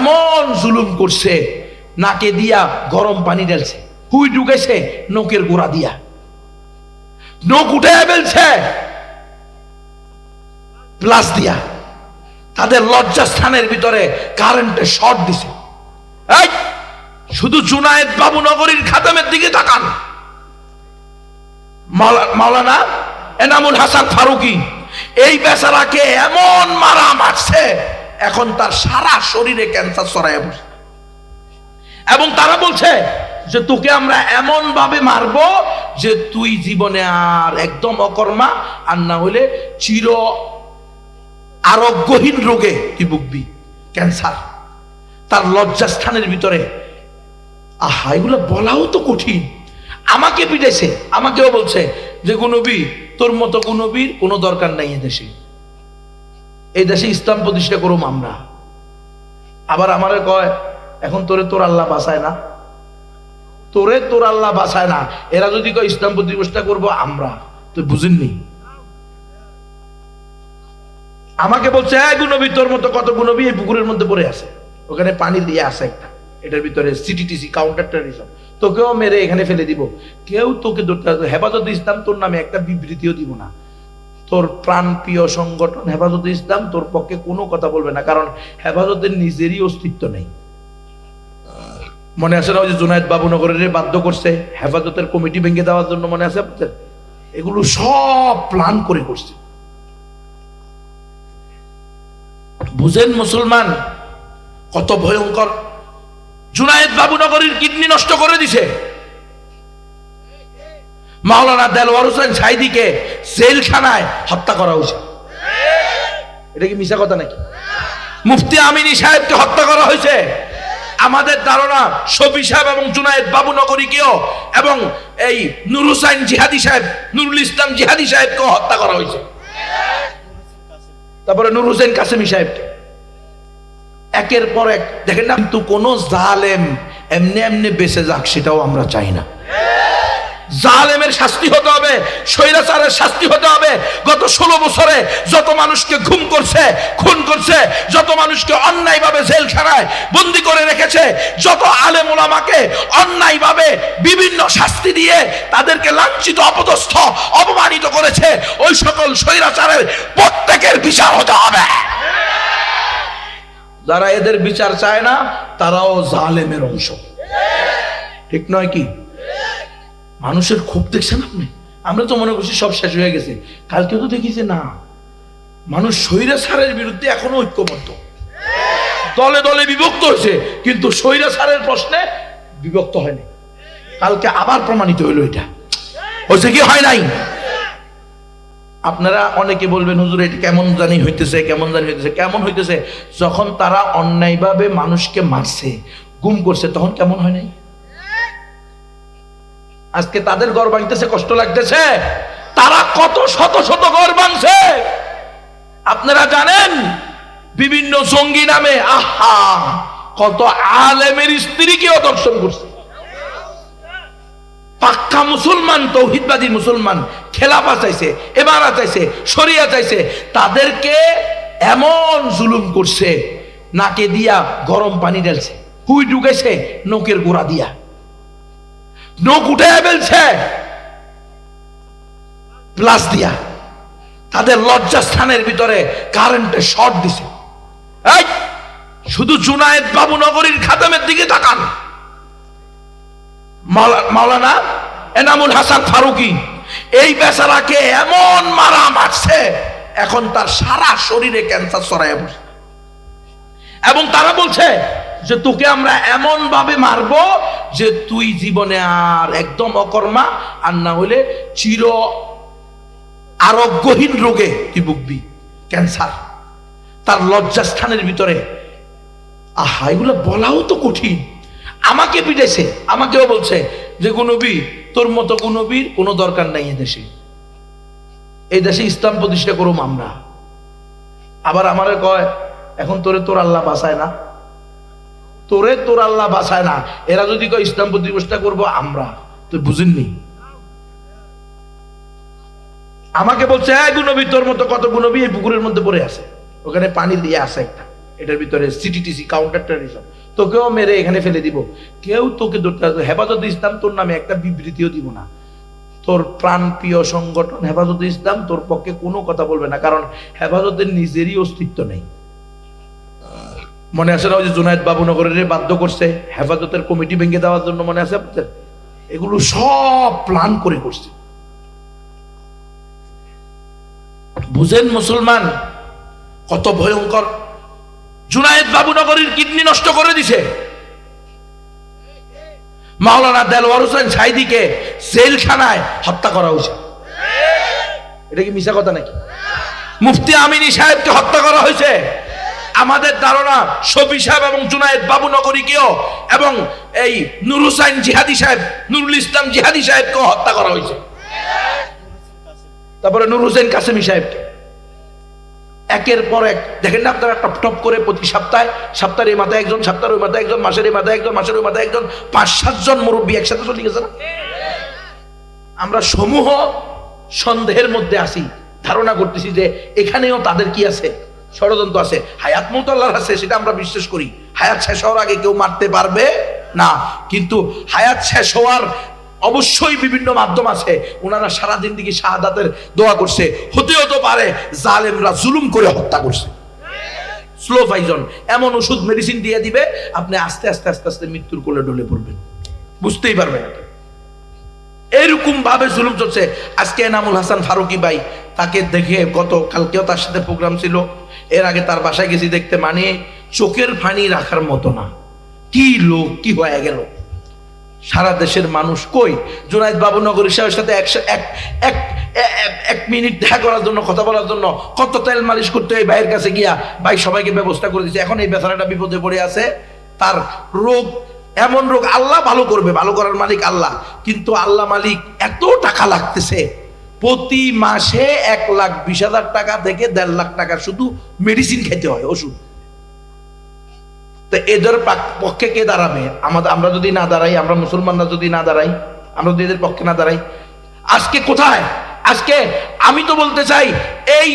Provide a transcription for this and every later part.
এমন জুলুম করছে, নাকে দিয়া গরম পানি ঢেলছে, হুই ঢুকেছে, নখের গোড়া দিয়া। নখ উঠে ফেলছে, প্লাস দিয়া। তাদের লজ্জাস্থানের ভিতরে কারেন্টের শর্ট দিছে। শুধু জুনায়েদ বাবু নগরীর খাতামের দিকে তাকান। মাওলা- মাওলানা এনামুল হাসান ফারুকি, এই বেচারাকে এমন মারা মারছে এখন তার সারা শরীরে ক্যান্সার ছড়াইয়া বসে। এবং তারা বলছে যে তোকে আমরা এমন ভাবে মারবো যে তুই জীবনে আর একদম অকর্মা, আর না হলে চির আরোগ্যহীন রোগে তুই ভুগবি। ক্যান্সার। তার লজ্জাস্থানের ভিতরে, আহা, এগুলো বলাও তো কঠিন। আমাকে পিটেছে আমাকেও বলছে যে, গুনবী, তোর মতো গুনবীর কোনো দরকার নাই এদেশে এই দেশে ইসলাম প্রতিষ্ঠা করুম আমরা। আবার আমারে কয়, এখন তোরে তোর আল্লাহ বাসায় না। তোরে তোর আল্লাহ বাসায় না। এরা যদি কয়, ইসলাম প্রতিষ্ঠা করব আমরা। তুই বুঝেননি? আমাকে বলছে হ্যাঁ গুনবী তোর মতো কত গুণবী এই পুকুরের মধ্যে পড়ে আছে। ওখানে পানি দিয়ে আছে একটা। এটার ভিতরে সিটিটিসি কাউন্টারটা রিসব তোকেও মেরে এখানে ফেলে দিব। কেউ তোকে ধরতে হেফাজত ইসলাম তোর নামে একটা বিবৃতিও দিব না। তোর প্রাণপ্রিয় সংগঠন হেফাজত ইসলাম তোর পক্ষে কোনো কথা বলবে না, কারণ হেফাজতের নিজেরই অস্তিত্ব নেই। মনে আছে না ওই যে জুনায়দ বাবুনগরের বাধ্য করছে হেফাজতের কমিটি ভেঙে দেওয়ার জন্য মনে আছে আপনাদের? এগুলো সব প্ল্যান করে করছে। বুঝেন মুসলমান, কত ভয়ঙ্কর। জুনায়েদ বাবুনগরীর কিডনি নষ্ট করে দিছে। মাওলানা দেলওয়ার হোসেন সাইদিকে জেলখানায় হত্যা করা হয়েছে। এটা কি মিশা কথা নাকি? মুফতি আমিনী সাহেবকে হত্যা করা হয়েছে। আমাদের ধারণা শফি সাহেব এবং জুনায়েদ বাবুনগরীকেও এবং এই নুর হুসাইন জিহাদি সাহেব, নুরুল ইসলাম জিহাদি সাহেবকেও হত্যা করা হয়েছে। তারপরে নুর হোসেন কাসেমি সাহেবকে। একের পর এক, দেখেন না, কিন্তু কোন জালেম এমনি এমনি বেঁচে যাক, সেটাও আমরা চাই না। জালেমের শাস্তি হতে হবে, স্বৈরাচারের শাস্তি হতে হবে। গত ষোলো বছরে যত মানুষকে ঘুম করছে, খুন করছে, যত মানুষকে অন্যায়ভাবে জেলখানায় বন্দি করে রেখেছে, যত আলেম ওলামাকে অন্যায়ভাবে বিভিন্ন শাস্তি দিয়ে তাদেরকে লাঞ্ছিত, অপদস্থ, অপমানিত করেছে, ওই সকল স্বৈরাচারের প্রত্যেকের বিচার হতে হবে। যারা এদের বিচার চায় না, তারাও জালেমের অংশ। ঠিক নয় কি? মানুষের ক্ষোভ দেখছেন আপনি? আমরা তো মনে করছি সব শেষ হয়ে গেছে। কালকে তো দেখিছে, না। মানুষ স্বৈরাচারের বিরুদ্ধে এখনও ঐক্যবদ্ধ। দলে দলে বিভক্ত হয়েছে, কিন্তু স্বৈরাচারের প্রশ্নে বিভক্ত হয়নি। কালকে আবার প্রমাণিত হইল এটা। হয়েছে কি, হয় নাই? আপনারা অনেকে বলবেন, হুজুর, এটা কেমন জানি হইতেছে, কেমন জানি হইতেছে, কেমন হইতেছে? যখন তারা অন্যায়ভাবে মানুষকে মারছে, গুম করছে, তখন কেমন হয় নাই? আজকে তাদের ঘর ভাঙতেছে, কষ্ট লাগতেছে। তারা কত শত শত ঘর ভাঙছে। আপনারা জানেন, বিভিন্ন জঙ্গি নামে, আহা, কত আলেমের স্ত্রীকেও দর্শন করছে। পাক্কা মুসলমান, তৌহিদবাদী মুসলমান, খেলাফা চাইছে এবারা চাইছে শরিয়া চাইছে তাদেরকে এমন জুলুম করছে, নাকে দিয়া গরম পানি ঢেলছে হুই ঢুকেছে, নখের গোড়া দিয়া। নখ উঠে ফেলছে। প্লাস দিয়া, তাদের লজ্জাস্থানের ভিতরে কারেন্টের শর্ট দিছে। শুধু জুনায়েদ বাবু নগরীর খাতামের দিকে তাকান। মাওলা- মাওলানা এনামুল হাসান ফারুকি, এই বেচারাকে এমন মারা মারছে, এখন তার সারা শরীরে ক্যান্সার ছড়াইয়া বসে এবং তারা বলছে যে তোকে আমরা এমন ভাবে মারবো যে তুই জীবনে আর একদম অকর্মা, আর না হলে চির আরোগ্যহীন রোগে তুই ভুগবি। ক্যান্সার, তার লজ্জাস্থানের ভিতরে। আহা, এগুলো বলাও তো কঠিন। আমাকে পিটেছে আমাকেও বলছে যে গুনবী, তোর মতো গুনবীর কোনো দরকার নাই এদেশে এই দেশে ইসলাম প্রতিষ্ঠা করুম আমরা। আবার আমারে কয়, এখন তোরে তোর আল্লাহ বাসায় না। তোরে, তোর আল্লাহ বাসায় না। এরা যদি কয়, ইসলাম প্রতিষ্ঠা করব আমরা। তুই বুঝেননি। আমাকে বলছে হ্যাঁ গুনবী তোর মতো কত গুনবী এই পুকুরের মধ্যে পড়ে আছে। ওখানে পানি দিয়ে আছে একটা। এটার ভিতরে সিটিটিসি কাউন্টার টেরোরিজম তোকেও মেরে এখানে ফেলে দিব। কেউ তোকে ধরতে আসবে হেফাজত ইসলাম তোর নামে একটা বিবৃতিও দিব না। তোর প্রাণপ্রিয় সংগঠন হেফাজত ইসলাম তোর পক্ষে কোনো কথা বলবে না। কারণ হেফাজতের নিজেরই অস্তিত্ব নেই। মনে আছে না ওই যে জুনায়দ বাবুনগরের বাধ্য করছে হেফাজতের কমিটি ভেঙে দেওয়ার জন্য মনে আছে আপনাদের? এগুলো সব প্ল্যান করে করছে। বুঝেন মুসলমান, কত ভয়ঙ্কর। জুনায়েদ বাবুনগরীর কিডনি নষ্ট করে দিছে। মাওলানা দেলওয়ার হোসেন সাইদিকে জেলখানায় হত্যা করা হয়েছে। এটা কি মিশা কথা নাকি? মুফতি আমিনী সাহেবকে হত্যা করা হয়েছে। আমাদের ধারণা শফি সাহেব এবং জুনায়েদ বাবুনগরীকেও এবং এই নুর হুসাইন জিহাদি সাহেব, নুরুল ইসলাম জিহাদি সাহেবকেও হত্যা করা হয়েছে। তারপরে নুর হোসেন কাসেমি সাহেবকে। একের পর এক, দেখেন না আপনারা টপ টপ করে প্রতি সপ্তাহে, সপ্তাহের এই মাথায় একজন, সপ্তাহের ওই মাথায় একজন, মাসের এই মাথায় একজন, মাসের ওই মাথায় একজন, পাঁচ সাতজন মুরব্বী একসাথে চলে গেছে না? আমরা সমূহ সন্দেহের মধ্যে আসি ধারণা করতেছি যে এখানেও তাদের কি আছে? ষড়যন্ত্র আছে, হায়াত মোতাল্লার আছে, সেটা আমরা বিশ্বাস করি। হায়াত শেষ হওয়ার আগে কেউ মারতে পারবে? না। কিন্তু হায়াত শেষ হওয়ার অবশ্যই বিভিন্ন মাধ্যম আছে। ওনারা সারাদিন দিকে শাহাদাতের দোয়া করছে। হতেও তো পারে জালেমরা জুলুম করে হত্যা করছে। স্লো পয়জন এমন ওষুধ মেডিসিন দিয়ে দিবে, আপনি আস্তে আস্তে আস্তে আস্তে মৃত্যুর কোলে ডলে পড়বেন। বুঝতেই পারবেন এরকম ভাবে জুলুম চলছে। আজকে এনামুল হাসান ফারুকি ভাই তাকে দেখে গত কালকেও তার সাথে প্রোগ্রাম ছিল। এর আগে তার বাসায় গেছি দেখতে মানে চোখের ফানি রাখার মতো না। কি লোক, কি হয়ে গেল? সারা দেশের মানুষ কই? জুনাইদ বাবুনগর সাহেবের সাথে এক এক এক মিনিট দেখা করার জন্য, কথা বলার জন্য কত তেল মালিশ করতে হয় ভাইয়ের কাছে গিয়া। ভাই সবাইকে ব্যবস্থা করে দিচ্ছে এখন এই বেচারাটা বিপদে পড়ে আছে। তার রোগ, এমন রোগ আল্লাহ ভালো করবে। ভালো করার মালিক আল্লাহ। কিন্তু আল্লাহ মালিক এত টাকা লাগতেছে। প্রতি মাসে এক লাখ বিশ হাজার টাকা থেকে দেড় লাখ টাকা শুধু মেডিসিন খেতে হয়, ওষুধ। তো এদের পক্ষে কে দাঁড়াবে? আমাদের আমরা যদি না দাঁড়াই, আমরা মুসলমানরা যদি না দাঁড়াই, আমরা যদি এদের পক্ষে না দাঁড়াই, আজকে কোথায়? আজকে আমি তো বলতে চাই, এই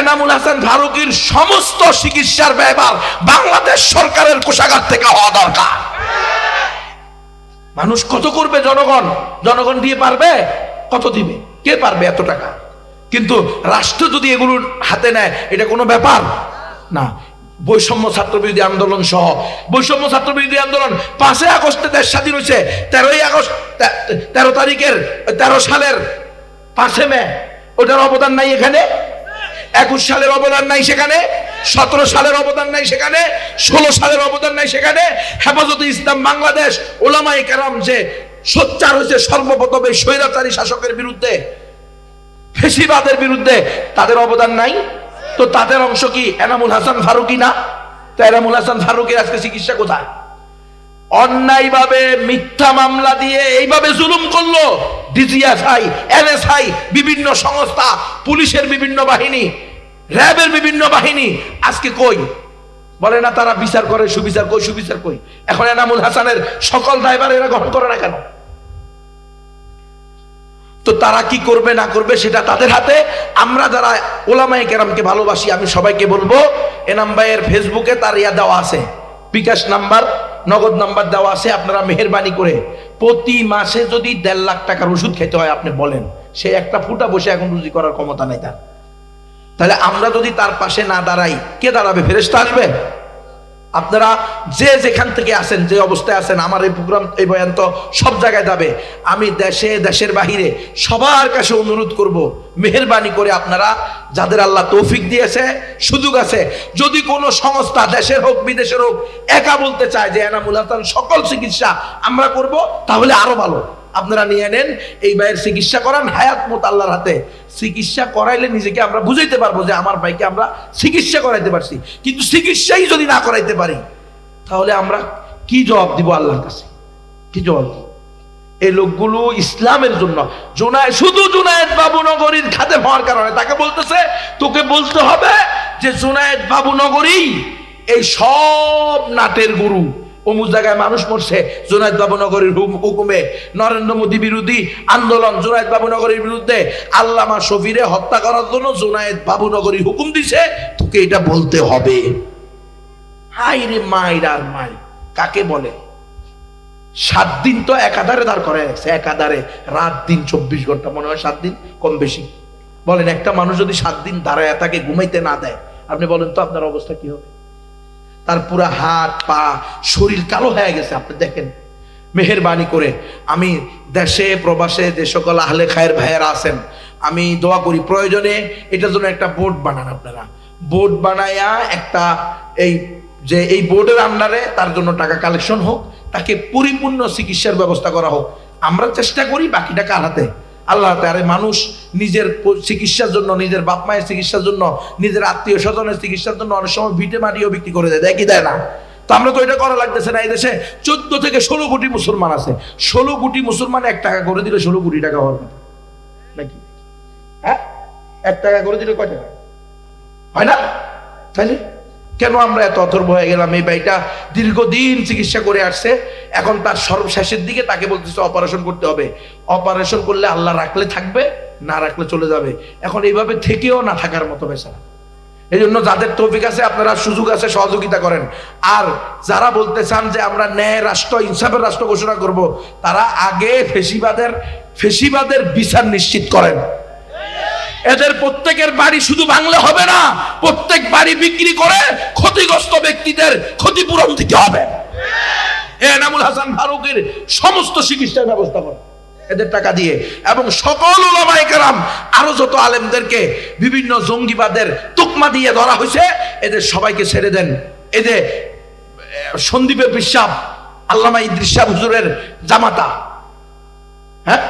এনামুল হাসান ফারুকির সমস্ত চিকিৎসার ব্যয়ভার বাংলাদেশ সরকারের কোষাগার থেকে হওয়া দরকার। মানুষ কত করবে জনগণ? জনগণ দিয়ে পারবে? কত দিবে? কে পারবে এত টাকা? কিন্তু রাষ্ট্র যদি এগুলো হাতে নেয়, এটা কোনো ব্যাপার? না। বৈষম্য ছাত্র বিরোধী আন্দোলন সহ। বৈষম্য ছাত্র বিরোধী আন্দোলন পাঁচই আগস্টে দেশ স্বাধীন হয়েছে, তেরোই আগস্ট তেরো তারিখের, তেরো সালের পাঁচে মে। ওটার অবদান নাই এখানে? একুশ সালের অবদান নাই সেখানে? সতেরো সালের অবদান নাই সেখানে? ষোলো সালের অবদান নাই সেখানে? হেফাজতে ইসলাম বাংলাদেশ ওলামাই কারাম যে সোচ্চার হয়েছে সর্বপ্রথম এই স্বৈরাচারী শাসকের বিরুদ্ধে, ফেসিবাদের বিরুদ্ধে। তাদের অবদান নাই। তো তাদের অংশ কি এনামুল হাসান ফারুকি না? তো এনামুল হাসান ফারুকের আজকে চিকিৎসা কোথায়? অন্যায়ভাবে মিথ্যা মামলা দিয়ে এইভাবে জুলুম করল ডিজিএফআই, এনএসআই, বিভিন্ন সংস্থা, পুলিশের বিভিন্ন বাহিনী, র্যাবের বিভিন্ন বাহিনী। আজকে কই? বলে, না, তারা বিচার করে, সুবিচার কই সুবিচার কই? এখন এনামুল হাসানের সকল ড্রাইভার এরা গ্রহণ করে না কেন? তো তারা কি করবে, না করবে, সেটা তাদের হাতে। আমরা যারা ওলামাই কেরামকে ভালোবাসি, আমি সবাইকে বলব, এনাম ভাইয়ের ফেসবুকে তার ইয়া দেওয়া আছে। বিকাশ নাম্বার, নগদ নাম্বার দেওয়া আছে, আপনারা মেহরবানি করে। প্রতি মাসে যদি দেড় লাখ টাকার ওষুধ খেতে হয়, আপনি বলেন। সে একটা ফুটা বসে এখন রুজি করার ক্ষমতা নাই তার। তাহলে আমরা যদি তার পাশে না দাঁড়াই, কে দাঁড়াবে? ফেরেস্তা আসবে? আপনারা যে যেখান থেকে আসেন, যে অবস্থায় আছেন আমার এই প্রোগ্রাম, এই বয়ান তো সব জায়গায় যাবে। আমি দেশে, দেশের বাহিরে সবার কাছে অনুরোধ করব, মেহরবানি করে আপনারা, যাদের আল্লাহ তৌফিক দিয়েছে, সুযোগ আছে, যদি কোনো সংস্থা, দেশের হোক, বিদেশের হোক, একা বলতে চায় যে, এনামুল হাসান, সকল চিকিৎসা আমরা করব, তাহলে আরও ভালো। আপনারা নিয়ে নেন, এই ভাইয়ের চিকিৎসা করান, হায়াত মত আল্লাহর হাতে। চিকিৎসা করাইলে নিজেকে আমরা বুঝাইতে পারব যে আমার ভাইকে আমরা চিকিৎসা করাইতে পারছি। কিন্তু চিকিৎসাই যদি না করাইতে পারি, তাহলে আমরা কি জবাব দিব আল্লাহর কাছে? কি জবাব দিব? এই লোকগুলো ইসলামের জন্য, জোনায় শুধু জুনায়েদ বাবুনগরীর খাতে হওয়ার কারণে তাকে বলতেছে, তোকে বলতে হবে যে জুনায়েদ বাবুনগরী এই সব নাটের গুরু। অমুক জায়গায় মানুষ মরছে জুনায়দ বাবুনগরীর হুকুমে নরেন্দ্র মোদী বিরোধী আন্দোলন জুনায়দ বাবুনগরীর বিরুদ্ধে আল্লামা শফিরে হত্যা করার জন্য জুনায়দ বাবুনগরী হুকুম দিছে, তোকে এটা বলতে হবে। হাই রে মাইর আর মাই, কাকে বলে? সাত দিন তো একাধারে দাঁড় করে রাখছে, একাধারে রাত দিন চব্বিশ ঘণ্টা, মনে হয় সাত দিন, কম বেশি। বলেন, একটা মানুষ যদি সাত দিন দাঁড়ায় তাকে ঘুমাইতে না দেয়, আপনি বলেন তো আপনার অবস্থা কি হবে? তার পুরা হাত, পা, শরীর কালো হয়ে গেছে, আপনি দেখেন। মেহেরবানি করে, আমি দেশে, প্রবাসে যে সকল আহলে খায়ের ভাইয়েরা আছেন, আমি দোয়া করি, প্রয়োজনে এটার জন্য একটা বোর্ড বানান আপনারা। বোর্ড বানায়া একটা এই যে এই বোর্ডের আন্ডারে তার জন্য টাকা কালেকশন হোক, তাকে পরিপূর্ণ চিকিৎসার ব্যবস্থা করা হোক। আমরা চেষ্টা করি বাকিটা কার হাতে? আল্লাহ হাতে আরে মানুষ নিজের চিকিৎসার জন্য, নিজের বাপ মায়ের চিকিৎসার জন্য, নিজের আত্মীয় স্বজনের চিকিৎসার জন্য অনেক সময় ভিটে মাটিও বিক্রি করে দেয়। কি? দেয় না। তো আমরা তো এটা করা লাগতেছে না। এই দেশে চোদ্দ থেকে ষোলো কোটি মুসলমান আছে। ষোলো কোটি মুসলমান এক টাকা করে দিলে ষোলো কোটি টাকা হওয়ার নাকি? হ্যাঁ? এক টাকা করে দিলে কয় টাকা? হয় না? তাইলে? কেন আমরা এত অথর্ব হয়ে গেলাম? এই ভাইটা দীর্ঘদিন চিকিৎসা করে আসছে। এখন তার সর্বশেষের দিকে তাকে বলতেছে, অপারেশন করতে হবে। অপারেশন করলে আল্লাহ রাখলে থাকবে, না রাখলে চলে যাবে। এখন এইভাবে থেকেও না থাকার মতো বেচারা। এই জন্য যাদের তৌফিক আছে, আপনারা সুযোগ আছে, সহযোগিতা করেন। আর যারা বলতে চান যে আমরা ন্যায় রাষ্ট্র, ইনসাফের রাষ্ট্র ঘোষণা করব, তারা আগে ফেসিবাদের ফেসিবাদের বিচার নিশ্চিত করেন। এদের প্রত্যেকের বাড়ি শুধু বাংলা হবে না, প্রত্যেক বাড়ি বিক্রি করে ক্ষতিগ্রস্ত ব্যক্তিদের ক্ষতিপূরণ দিতে হবে। এনামুল হাসান ফারুকের সমস্ত চিকিৎসার ব্যবস্থা করে। এদের টাকা দিয়ে। এবং সকল ওলামায়ে কেরাম, আরও যত আলেমদেরকে বিভিন্ন জঙ্গিবাদের তুকমা দিয়ে ধরা হয়েছে, এদের সবাইকে ছেড়ে দেন। এদের সন্দীপের বিশ্বাস আল্লামা ইদ্রিস হুজুরের জামাতা। হ্যাঁ?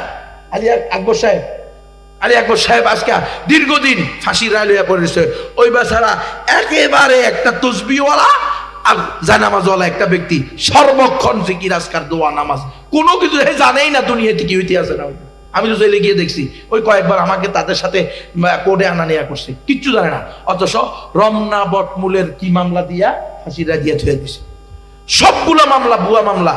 আলী আকবর সাহেব আলী আকবর সাহেব, আজকে দীর্ঘদিন ফাঁসির রায় লইয়া পড়েছে। ওই বেচারা একেবারে একটা তসবিওয়ালা আর জানামাজওয়ালা একটা ব্যক্তি, সর্বক্ষণ জিকির আজকার দোয়া, নামাজ। কোনো কিছু হে জানেই না দুনিয়াতে কি হইতে আছে না আমি তো জেলে গিয়ে দেখছি, ওই কয়েকবার আমাকে তাদের সাথে কোর্টে আনা নেওয়া করছে। কিচ্ছু জানে না। অথচ রমনা বটমূলের কি মামলা দিয়া, ফাঁসির দিয়ে থুয়ে দিছে। সবগুলো মামলা, ভুয়া মামলা,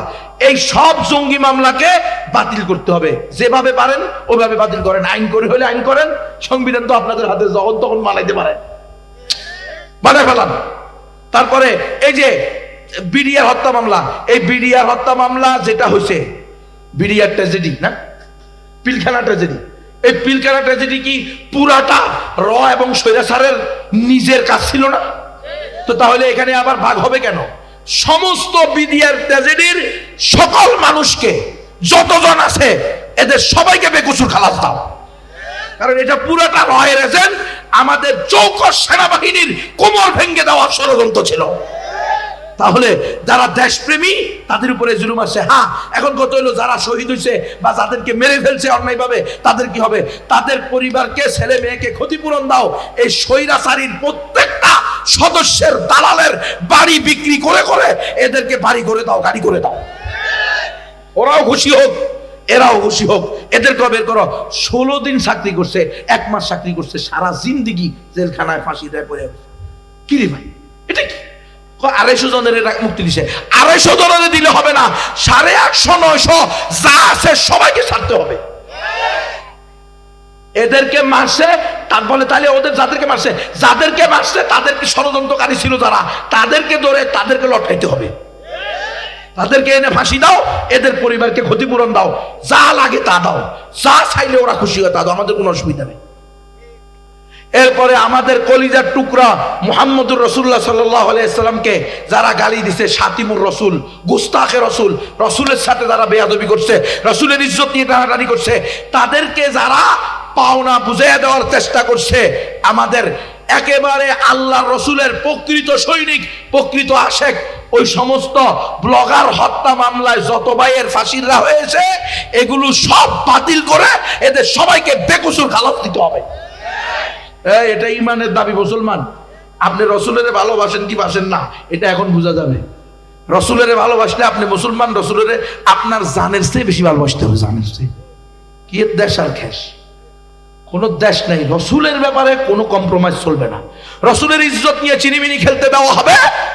এই সব জঙ্গি মামলাকে বাতিল করতে হবে। যেভাবে পারেন ওভাবে বাতিল করেন। আইন করে হলে আইন করেন, সংবিধান তো আপনাদের হাতে যখন তখন মানাইতে পারেন বানায় ফেলান তারপরে এই যে বিডিআর হত্যা মামলা, এই বিডিআর হত্যা মামলা যেটা হয়েছে বিডিআর ট্র্যাজেডি, না? পিলখানা ট্র্যাজেডি। এই পিলখানা ট্র্যাজেডি কি পুরাটা র এবং স্বৈরাচারের নিজের কাজ ছিল না? তো তাহলে এখানে আবার ভাগ হবে কেন? সমস্ত বিডিআর ট্র্যাজেডির সকল মানুষকে, যতজন আছে, এদের সবাইকে বেকুচুর খালাস দাও। কারণ এটা পুরোটা রয়ের এজেন্ট আমাদের চৌকস সেনাবাহিনীর কোমর ভেঙ্গে দেওয়ার ষড়যন্ত্র ছিল। তাহলে যারা দেশপ্রেমী, তাদের উপরে জুলুম আসে হ্যাঁ এখন কত হলো, যারা শহীদ হয়েছে বা যাদেরকে মেরে ফেলছে অন্যায়ভাবে, তাদের কি হবে? তাদের পরিবারকে, ছেলে মেয়েকে ক্ষতিপূরণ দাও। এই স্বৈরাচারীর প্রত্যেকটা সদস্যের দালালের বাড়ি বিক্রি করে করে এদেরকে বাড়ি করে দাও, গাড়ি করে দাও। ওরাও খুশি হোক, এরাও খুশি হোক। এদেরকে বের করো। ষোলো দিন চাকরি করছে, এক মাস চাকরি করছে, সারা জিন্দিগি জেলখানায় ফাঁসি দেয় পড়ে আছে। কি রে ভাই? এটা কি? আড়াইশো জনের মুক্তি দিছে। আড়াইশো জনের দিলে হবে না, সাড়ে আটশো, নয়শো, যা আছে সবাইকে ছাড়তে হবে। এদেরকে মারছে, তার বলে তাহলে ওদের যাদেরকে মারছে যাদেরকে মারছে, তাদেরকে ষড়যন্ত্রকারী ছিল যারা, তাদেরকে ধরে তাদেরকে লটকাইতে হবে। তাদেরকে এনে ফাঁসি দাও, এদের পরিবারকে ক্ষতিপূরণ দাও, যা লাগে তা দাও, যা চাইলে ওরা খুশি হয় তা দাও, আমাদের কোনো অসুবিধা নেই। এরপরে আমাদের কলিজার টুকরা মুহাম্মদুর রসুল্লাহ সাল্লাহ আলাইসাল্লামকে যারা গালি দিছে সাতিমুর রসুল গুস্তাখে রসুল, রসুলের সাথে যারা বেয়াদবি করছে, রসুলের ইজ্জত নিয়ে টানাটানি করছে, তাদেরকে যারা পাওনা বুঝিয়ে দেওয়ার চেষ্টা করছে, আমাদের একেবারে আল্লাহ রসুলের প্রকৃত সৈনিক, প্রকৃত আশেক, ওই সমস্ত ব্লগার হত্যা মামলায় যত ভাইয়ের ফাঁসিররা হয়েছে, এগুলো সব বাতিল করে এদের সবাইকে বেকসুর খালাস দিতে হবে। এটা ইমানের দাবি, মুসলমান। আপনি রসুলের ভালোবাসেন কি বাসেন না, এটা এখন বোঝা যাবে। রসুলের ভালোবাসলে আপনি মুসলমান, রসুলের আপনার জানের চেয়ে বেশি ভালোবাসতে হবে, জানের চেয়ে। কি দেশ আর খ্যাস? কোনো দেশ নেই। রসুলের ব্যাপারে কোনো কম্প্রোমাইজ চলবে না। রসুলের ইজ্জত নিয়ে চিনিমিনি খেলতে দেওয়া হবে?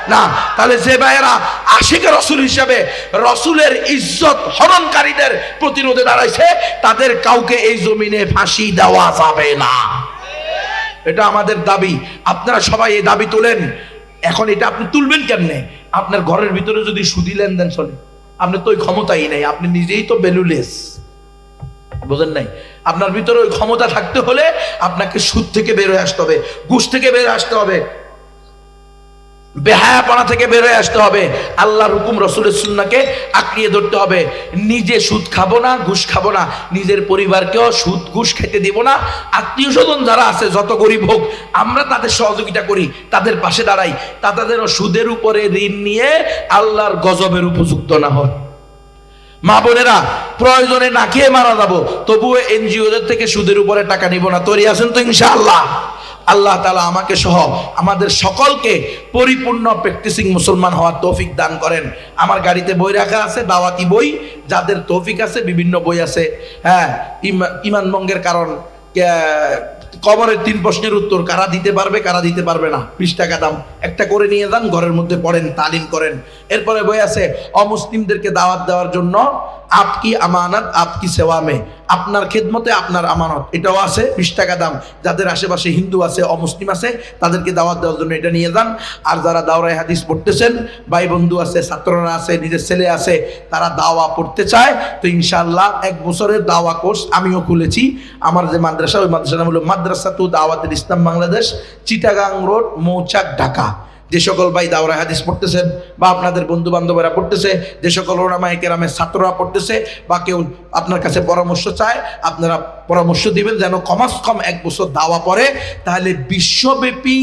না। তাহলে যে ভাইয়েরা আশিকে রসুল হিসাবে রসুলের ইজ্জত হরণকারীদের প্রতিরোধে দাঁড়াইছে, তাদের কাউকে এই জমিনে ফাঁসি দেওয়া যাবে না। এটা আমাদের দাবি। আপনারা সবাই এই দাবি তোলেন। এখন এটা আপনি তুলবেন কেমনে? আপনার ঘরের ভিতরে যদি সুদি লেনদেন চলে, আপনি তো ওই ক্ষমতাই নাই, আপনি নিজেই তো বেলুলেস বোঝেন নাই? আপনার ভিতরে ওই ক্ষমতা থাকতে হলে আপনাকে সুদ থেকে বেরোয় আসতে হবে, ঘুষ থেকে বের আসতে হবে। বেহায়াপনা থেকে বের হয়ে আসতে হবে। আল্লাহর হুকুম, রসুলের সুন্নাকে আঁকড়িয়ে ধরতে হবে। নিজে সুদ খাব না, ঘুষ খাব না। নিজের পরিবারকেও সুদ, ঘুষ খেতে দিব না। আত্মীয় স্বজন যারা আছে, যত গরিব হোক, আমরা তাদের সহযোগিতা করি, তাদের পাশে দাঁড়াই। তা তাদেরও সুদের উপরে ঋণ নিয়ে আল্লাহর গজবের উপযুক্ত না হয় মা বোনেরা, প্রয়োজনে না খেয়ে মারা যাব, তবুও এনজিওদের থেকে সুদের উপরে টাকা নিব না। তৈরি আছেন তো ইনশাআল্লাহ। আল্লাহ তালা আমাকে সহ আমাদের সকলকে পরিপূর্ণ প্র্যাকটিসিং মুসলমান হওয়ার তৌফিক দান করেন। আমার গাড়িতে বই রাখা আছে, দাওয়াতি বই, যাদের তৌফিক আছে, বিভিন্ন বই আছে। হ্যাঁ ইমা- ইমান ভঙ্গের কারণ কবরের তিন প্রশ্নের উত্তর কারা দিতে পারবে, কারা দিতে পারবে না? বিশ টাকা দাম। একটা করে নিয়ে যান, ঘরের মধ্যে পড়েন, তালিম করেন। এরপরে বই আছে, অমুসলিমদেরকে দাওয়াত দেওয়ার জন্য আপকি আমানত, আপকি সেওয়া মে আপনার খেদমতে আপনার আমানত। এটাও আছে, বিশ টাকা দাম। যাদের আশেপাশে হিন্দু আছে, অমুসলিম আছে, তাদেরকে দাওয়াত দেওয়ার জন্য এটা নিয়ে যান। আর যারা দাওরাই হাদিস পড়তেছেন ভাই বন্ধু আছে, ছাত্ররা আছে, নিজের ছেলে আছে, তারা দাওয়া পড়তে চায়। তো ইনশাল্লাহ এক বছরের দাওয়া কোর্স আমিও খুলেছি। আমার যে মাদ্রাসা, ওই মাদ্রাসার নাম হলো মাদ্রাসা তু দাওয়াতের ইসলাম বাংলাদেশ, চিটাগাং রোড, মৌচাক, ঢাকা। যে সকল ভাই দাওরা হাদিস পড়তেছেন বা আপনাদের বন্ধু বান্ধবেরা পড়তেছে, যে সকল ওরামাই কেরামের ছাত্ররা পড়তেছে বা কেউ আপনার কাছে পরামর্শ চায়, আপনারা পরামর্শ দিবেন যেন কমাস কম এক বছর দাওয়া পরে, তাহলে বিশ্বব্যাপী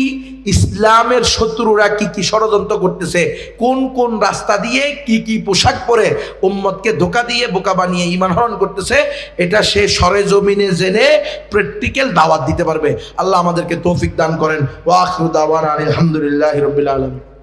ইসলামের শত্রুরা কি কি ষড়যন্ত্র করতেছে, কোন কোন রাস্তা দিয়ে কি কি পোশাক পরে উম্মতকে ধোকা দিয়ে বোকা বানিয়ে ইমান হরণ করতেছে, এটা সে সরে জমিনে জেনে প্র্যাকটিক্যাল দাওয়াত দিতে পারবে। আল্লাহ আমাদেরকে তৌফিক দান করেন। ওয়াখরু দাওয়ানা আলহামদুলিল্লাহ রবিল আলমী